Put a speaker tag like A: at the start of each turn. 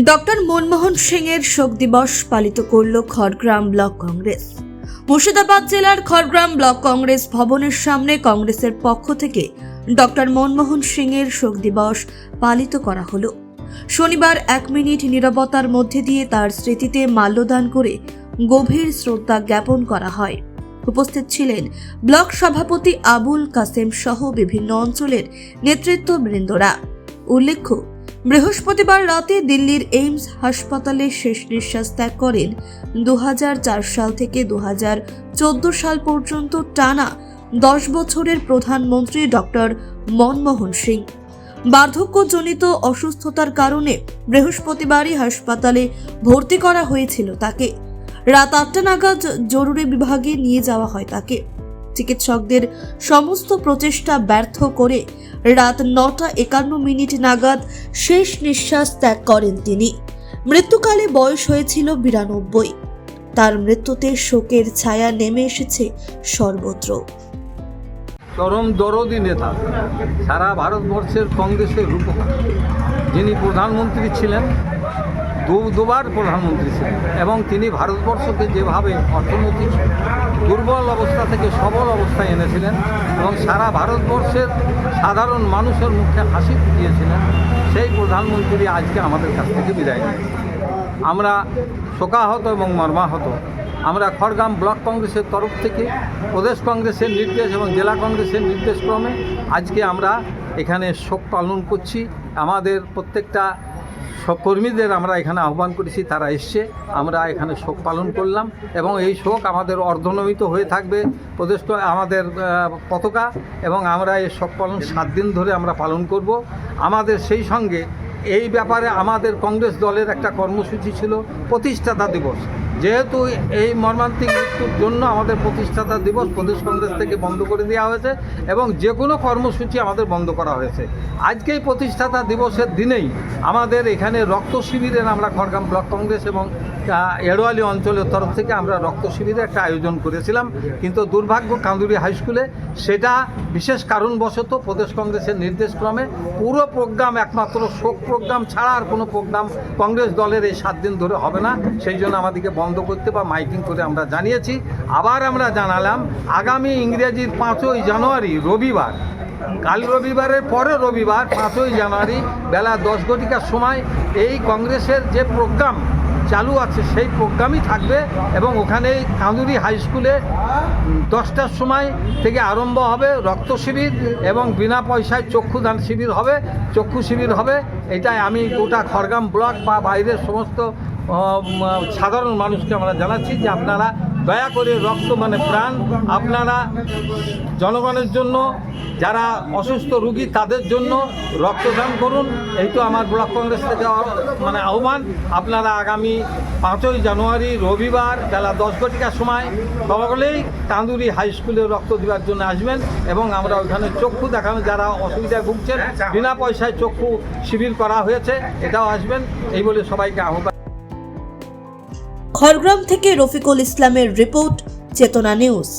A: Doctor Manmohan Singh এর শোক দিবস পালিত করল খড়গ্রাম ব্লক কংগ্রেস। মুর্শিদাবাদ জেলার খড়গ্রাম ব্লক কংগ্রেস ভবনের সামনে কংগ্রেসের পক্ষ থেকে ডক্টর মনমোহন সিং এর শোক দিবস পালিত করা হলো। শনিবার এক মিনিট নীরবতার মধ্যে দিয়ে তার স্মৃতিতে মাল্যদান করে গভীর শ্রদ্ধা জ্ঞাপন করা হয়। উপস্থিত ছিলেন ব্লক সভাপতি আবুল কাসেম সহ বিভিন্ন অঞ্চলের নেতৃত্ববৃন্দরা। উল্লেখ্য বৃহস্পতিবার রাতে দিল্লির এইমস হাসপাতালে শেষ নিঃশ্বাস ত্যাগ করেন দুহাজার চার সাল থেকে দুহাজার চোদ্দ সাল পর্যন্ত টানা দশ বছরের প্রধানমন্ত্রী ডক্টর মনমোহন সিং। বার্ধক্যজনিত অসুস্থতার কারণে বৃহস্পতিবারই হাসপাতালে ভর্তি করা হয়েছিল তাকে। রাত আটটা নাগাদ জরুরি বিভাগে নিয়ে যাওয়া হয় তাকে। চিকিৎসকদের সমস্ত প্রচেষ্টা ব্যর্থ করে রাত নটা একান্ন মিনিট নাগাদ শেষ নিঃশ্বাস ত্যাগ করেন তিনি। মৃত্যুকালে বয়স হয়েছিল বিরানব্বই। তার মৃত্যুতে শোকের ছায়া নেমে এসেছে সর্বত্র।
B: চরম দরদি নেতা, সারা ভারতবর্ষের কংগ্রেসের রূপকার। যিনি প্রধানমন্ত্রী ছিলেন দু দুবার প্রধানমন্ত্রী ছিলেন এবং তিনি ভারতবর্ষকে যেভাবে অর্থনৈতিক দুর্বল অবস্থা থেকে সবল অবস্থায় এনেছিলেন এবং সারা ভারতবর্ষের সাধারণ মানুষের মুখে হাসি ফুটিয়েছিলেন, সেই প্রধানমন্ত্রী আজকে আমাদের কাছ থেকে বিদায় নিয়েছেন। আমরা শোকাহত এবং মর্মাহত। আমরা খড়গ্রাম ব্লক কংগ্রেসের তরফ থেকে, প্রদেশ কংগ্রেসের নির্দেশ এবং জেলা কংগ্রেসের নির্দেশক্রমে আজকে আমরা এখানে শোক পালন করছি। আমাদের প্রত্যেকটা সব কর্মীদের আমরা এখানে আহ্বান করেছি, তারা এসছে। আমরা এখানে শোক পালন করলাম এবং এই শোক আমাদের অর্ধনমিত হয়ে থাকবে। প্রদেশ আমাদের পতাকা এবং আমরা এই শোক পালন সাত দিন ধরে আমরা পালন করব। আমাদের সেই সঙ্গে এই ব্যাপারে আমাদের কংগ্রেস দলের একটা কর্মসূচি ছিল, প্রতিষ্ঠাতা দিবস। যেহেতু এই মর্মান্তিক মৃত্যুর জন্য আমাদের প্রতিষ্ঠাতা দিবস প্রদেশ কংগ্রেস থেকে বন্ধ করে দেওয়া হয়েছে এবং যে কোনো কর্মসূচি আমাদের বন্ধ করা হয়েছে। আজকেই প্রতিষ্ঠাতা দিবসের দিনেই আমাদের এখানে রক্ত শিবিরের আমরা খড়গ্রাম ব্লক কংগ্রেস এবং এড়োয়ালি অঞ্চলের তরফ থেকে আমরা রক্ত শিবিরের একটা আয়োজন করেছিলাম। কিন্তু দুর্ভাগ্য কান্দুরি হাই স্কুলে সেটা বিশেষ কারণবশত প্রদেশ কংগ্রেসের নির্দেশক্রমে পুরো প্রোগ্রাম একমাত্র শোক প্রোগ্রাম ছাড়া আর কোনো প্রোগ্রাম কংগ্রেস দলের এই সাত দিন ধরে হবে না। সেই জন্য আমাদেরকে বন্ধ করতে বা মাইকিং করে আমরা জানিয়েছি। আবার আমরা জানালাম, আগামী ইংরেজির পাঁচই জানুয়ারি, রবিবার। কাল রবিবারের পরে রবিবার, পাঁচই জানুয়ারি, বেলা দশ ঘটিকার সময় এই কংগ্রেসের যে প্রোগ্রাম চালু আছে, সেই প্রোগ্রামই থাকবে এবং ওখানেই কাঁদুরি হাই স্কুলে দশটার সময় থেকে আরম্ভ হবে রক্ত শিবির এবং বিনা পয়সায় চক্ষুদান শিবির হবে, চক্ষু শিবির হবে। এটাই আমি গোটা খড়গ্রাম ব্লক বা বাইরের সমস্ত সাধারণ মানুষকে আমরা জানাচ্ছি যে আপনারা দয়া করে রক্ত মানে প্রাণ আপনারা জনগণের জন্য, যারা অসুস্থ রুগী তাদের জন্য রক্তদান করুন। এই তো আমার ব্লক কংগ্রেস থেকে মানে আহ্বান। আপনারা আগামী পাঁচই জানুয়ারি রবিবার বেলা দশ ঘটিকার সময় সকলেই তাঁদুরি হাই স্কুলে রক্ত দেওয়ার জন্য আসবেন এবং আমরা ওইখানে চক্ষু দেখানো, যারা অসুবিধায় ভুগছেন, বিনা পয়সায় চক্ষু শিবির করা হয়েছে, এটাও আসবেন। এই বলে সবাইকে আহ্বান।
A: খড়গ্রাম থেকে রফিকুল ইসলামের রিপোর্ট চেতনা নিউজ।